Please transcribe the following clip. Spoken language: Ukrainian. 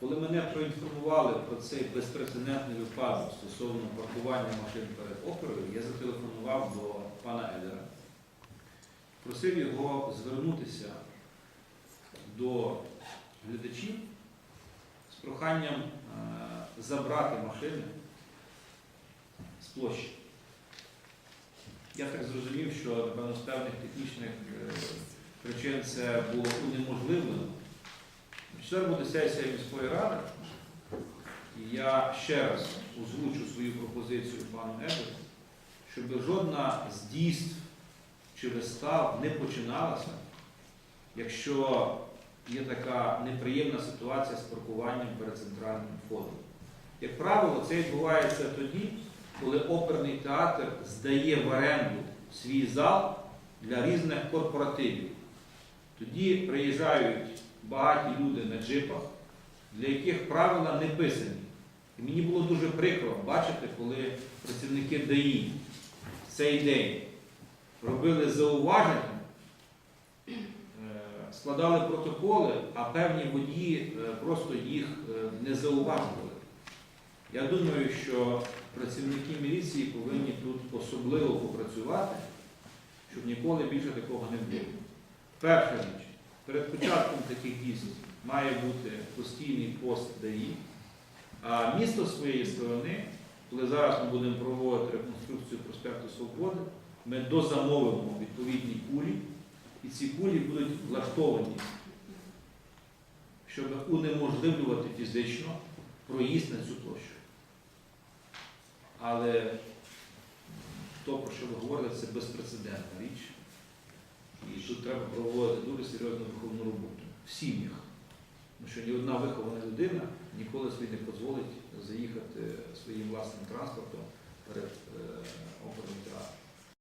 Коли мене проінформували про цей безпрецедентний випадок стосовно паркування машин перед оперою, я зателефонував до пана Едера, просив його звернутися до глядачів з проханням е, забрати машини з площі. Я так зрозумів, що напевно з певних технічних е, причин це було унеможливлено. В четвер буде сесія міської ради, і я ще раз озвучу свою пропозицію пану Еду, щоб жодна з дійств чи вистав не починалася, якщо є така неприємна ситуація з паркуванням перед центральним входом. Як правило, це відбувається тоді, коли оперний театр здає в оренду свій зал для різних корпоративів. Тоді приїжджають багаті люди на джипах, для яких правила не писані. І мені було дуже прикро бачити, коли працівники ДАІ в цей день робили зауваження, е, складали протоколи, а певні водії е, просто їх е, не зауважували. Я думаю, що працівники міліції повинні тут особливо попрацювати, щоб ніколи більше такого не було. Перша річ, перед початком таких дійсно має бути постійний пост ДАІ, а місто своєї сторони, коли зараз ми будемо проводити реконструкцію проспекту Свободи, ми дозамовимо відповідні кулі, і ці кулі будуть влаштовані, щоб унеможливлювати фізично проїзд на цю площу. Але то, про що ви говорите, це безпрецедентна річ. І тут треба проводити дуже серйозну виховну роботу в сім'ях. Тому що ні одна вихована людина ніколи собі не дозволить заїхати своїм власним транспортом перед е, оперним театром.